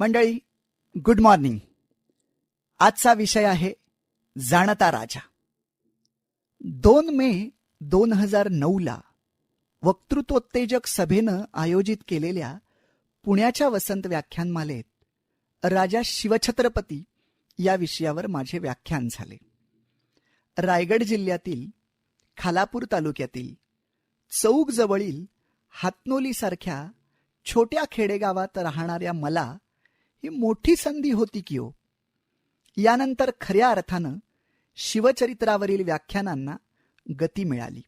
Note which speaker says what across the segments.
Speaker 1: मंडळी good morning आजचा विषय आहे जाणता राजा. दोन मे दोन हजार नऊला वक्तृत्वोत्तेजक सभेनं आयोजित केलेल्या पुण्याच्या वसंत व्याख्यानमालेत राजा शिवछत्रपती या विषयावर माझे व्याख्यान झाले. रायगड जिल्ह्यातील खालापूर तालुक्यातील चौक जवळील हातनोलीसारख्या छोट्या खेडेगावात राहणाऱ्या मला ही मोठी संधी होती की हो. यानंतर खऱ्या अर्थानं शिवचरित्रावरील व्याख्यानांना गती मिळाली.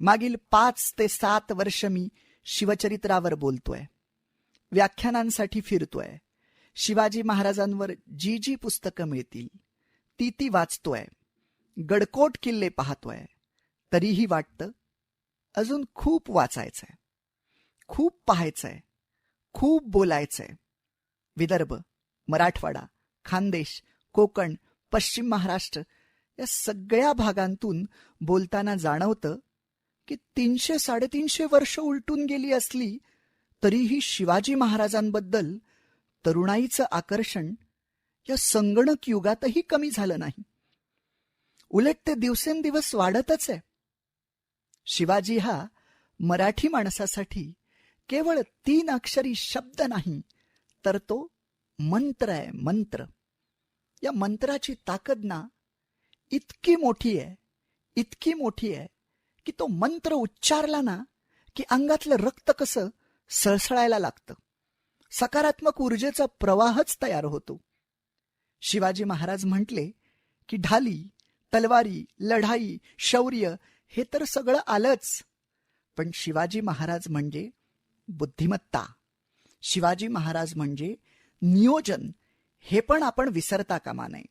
Speaker 1: मागील पाच ते सात वर्ष मी शिवचरित्रावर बोलतोय. व्याख्यानांसाठी फिरतोय. शिवाजी महाराजांवर जी जी पुस्तकं मिळतील ती ती वाचतोय. गडकोट किल्ले पाहतोय. तरीही वाटतं अजून खूप वाचायचंय. खूप पाहायचंय. खूप बोलायचंय. विदर्भ मराठवाडा खानदेश कोकण पश्चिम महाराष्ट्र या सगळ्या भागांतून बोलताना जाणवतं की तीनशे साडेतीनशे वर्ष उलटून गेली असली तरीही शिवाजी महाराजांबद्दल तरुणाईचं आकर्षण या संगणक युगातही कमी झालं नाही. उलट ते दिवसेंदिवस वाढतच आहे. शिवाजी हा मराठी माणसासाठी केवळ तीन अक्षरी शब्द नाही तर तो मंत्र आहे मंत्र. या मंत्राची ताकद ना इतकी मोठी आहे इतकी मोठी आहे की तो मंत्र उच्चारला ना की अंगातलं रक्त कसं सळसळायला लागतं. सकारात्मक ऊर्जेचा प्रवाहच तयार होतो. शिवाजी महाराज म्हटले की ढाली तलवारी लढाई शौर्य हे तर सगळं आलंच. पण शिवाजी महाराज म्हणजे बुद्धिमत्ता. शिवाजी महाराज म्हणजे नियोजन हे पण आपण विसरता कामा नये.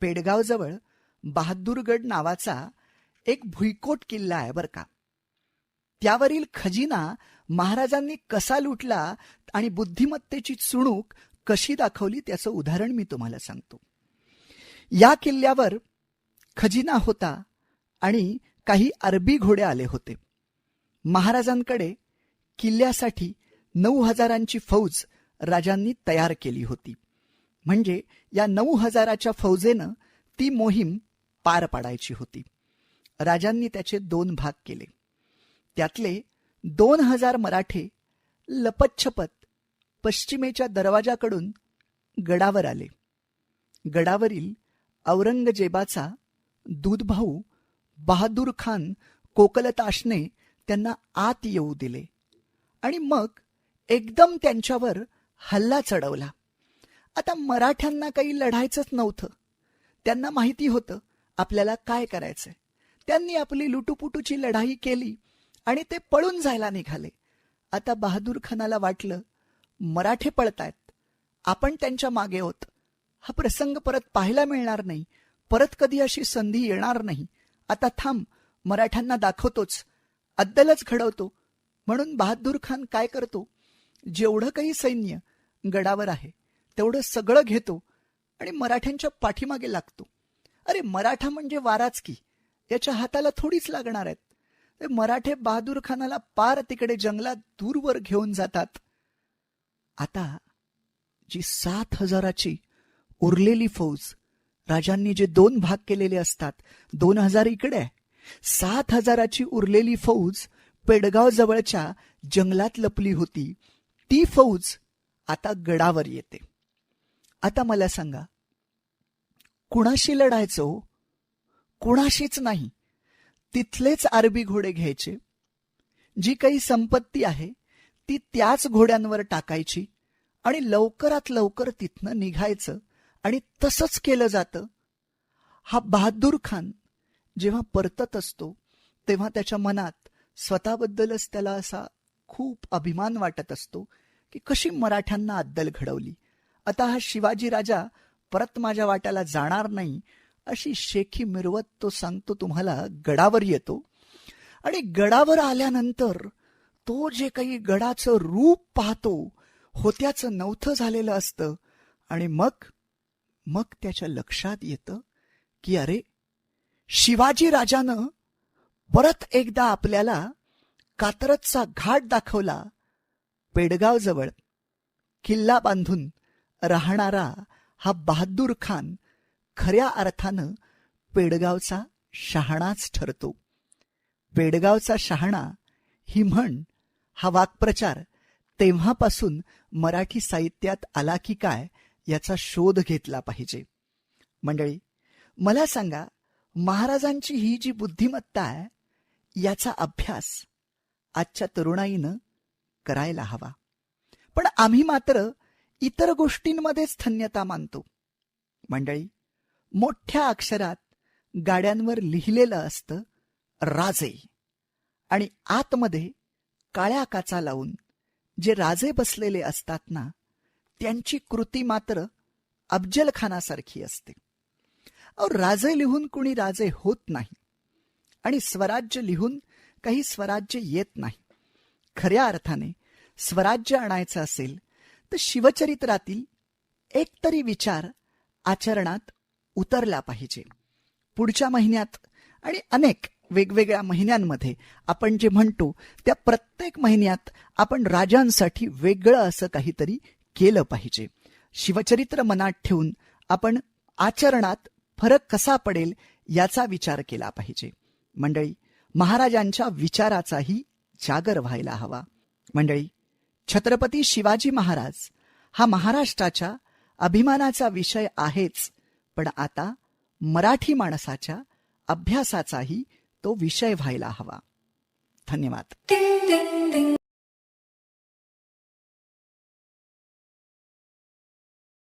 Speaker 1: पेडगावजवळ बहादूरगड नावाचा एक भुईकोट किल्ला आहे बर का. त्यावरील खजिना महाराजांनी कसा लुटला आणि बुद्धिमत्तेची चुणूक कशी दाखवली त्याचं उदाहरण मी तुम्हाला सांगतो. या किल्ल्यावर खजिना होता आणि काही अरबी घोडे आले होते. महाराजांकडे किल्ल्यासाठी नऊ हजारांची फौज राजांनी तयार केली होती. म्हणजे या नऊ हजाराच्या फौजेनं ती मोहीम पार पाडायची होती. राजांनी त्याचे दोन भाग केले. त्यातले दोन हजार मराठे लपतछपत पश्चिमेच्या दरवाजाकडून गडावर आले. गडावरील औरंगजेबाचा दूधभाऊ बहादूर खान कोकलताशने त्यांना आत येऊ दिले. आणि मग एकदम त्यांच्यावर हल्ला चढवला. आता मराठ्यांना काही लढायचंच नव्हतं. त्यांना माहिती होतं आपल्याला काय करायचंय. त्यांनी आपली लुटुपुटूची लढाई केली आणि ते पळून जायला निघाले. आता बहादूर खानाला वाटलं मराठे पळतायत. आपण त्यांच्या मागे होत हा प्रसंग परत पाहायला मिळणार नाही. परत कधी अशी संधी येणार नाही. आता थांब मराठ्यांना दाखवतोच. अद्दलच घडवतो. म्हणून बहादूर खान काय करतो? जेवढं काही सैन्य गडावर आहे तेवढं सगळं घेतो आणि मराठ्यांच्या पाठीमागे लागतो. अरे मराठा म्हणजे वाराच की? याच्या हाताला थोडीच लागणार आहेत. मराठे बहादूर खानाला पार तिकडे जंगलात दूरवर घेऊन जातात. आता जी सात हजाराची उरलेली फौज राजांनी जे दोन भाग केलेले असतात दोन हजार इकडे आहे. सात हजाराची उरलेली फौज पेडगाव जवळच्या जंगलात लपली होती. ती फौज आता गडावर येते. आता मला सांगा कुणाशी लढायचं हो? कुणाशीच नाही. तिथलेच अरबी घोडे घ्यायचे. जी काही संपत्ती आहे ती त्याच घोड्यांवर टाकायची आणि लवकरात लवकर तिथनं निघायचं आणि तसंच केलं जातं. हा बहादूर खान जेव्हा परतत असतो तेव्हा त्याच्या मनात स्वतःबद्दलच त्याला असा खूप अभिमान वाटत असतो. की कशी मराठ्यांना अद्दल घडवली? आता हा शिवाजी राजा परत माझ्या वाट्याला जाणार नाही अशी शेखी मिरवत तो सांगतो तुम्हाला गडावर येतो. आणि गडावर आल्यानंतर तो जे काही गडाचं रूप पाहतो होत्याचं नवथं झालेलं असतं. आणि मग मग त्याच्या लक्षात येतं की अरे शिवाजी राजानं परत एकदा आपल्याला कात्रजचा घाट दाखवला पेडगावजवळ किल्ला बांधून राहणारा हा बहादूर खान खऱ्या अर्थानं पेडगावचा शहाणाच ठरतो. पेडगावचा शहाणा ही म्हण हा वाक्प्रचार तेव्हापासून मराठी साहित्यात आला की काय याचा शोध घेतला पाहिजे. मंडळी मला सांगा महाराजांची ही जी बुद्धिमत्ता आहे याचा अभ्यास आजच्या तरुणाईनं करायला हवा. पण आम्ही मात्र इतर गोष्टींमध्येच धन्यता मानतो. मंडळी मोठ्या अक्षरात गाड्यांवर लिहिलेलं असतं राजे. आणि आतमध्ये काळ्या काचा लावून जे राजे बसलेले असतात ना त्यांची कृती मात्र अफजलखानासारखी असते. अहो राजे लिहून कुणी राजे होत नाही. आणि स्वराज्य लिहून काही स्वराज्य येत नाही. खऱ्या अर्थाने स्वराज्य आणायचं असेल तर शिवचरित्रातील एक तरी विचार आचरणात उतरला पाहिजे. पुढच्या महिन्यात आणि अनेक वेगवेगळ्या महिन्यांमध्ये आपण जे म्हणतो त्या प्रत्येक महिन्यात आपण राजांसाठी वेगळं असं काहीतरी केलं पाहिजे. शिवचरित्र मनात ठेवून आपण आचरणात फरक कसा पडेल याचा विचार केला पाहिजे. मंडळी महाराजांच्या विचाराचाही जागर व्हायला हवा. मंडळी छत्रपती शिवाजी महाराज हा महाराष्ट्राच्या अभिमानाचा विषय आहेच पण आता मराठी माणसाच्या अभ्यासाचाही तो विषय व्हायला हवा. धन्यवाद.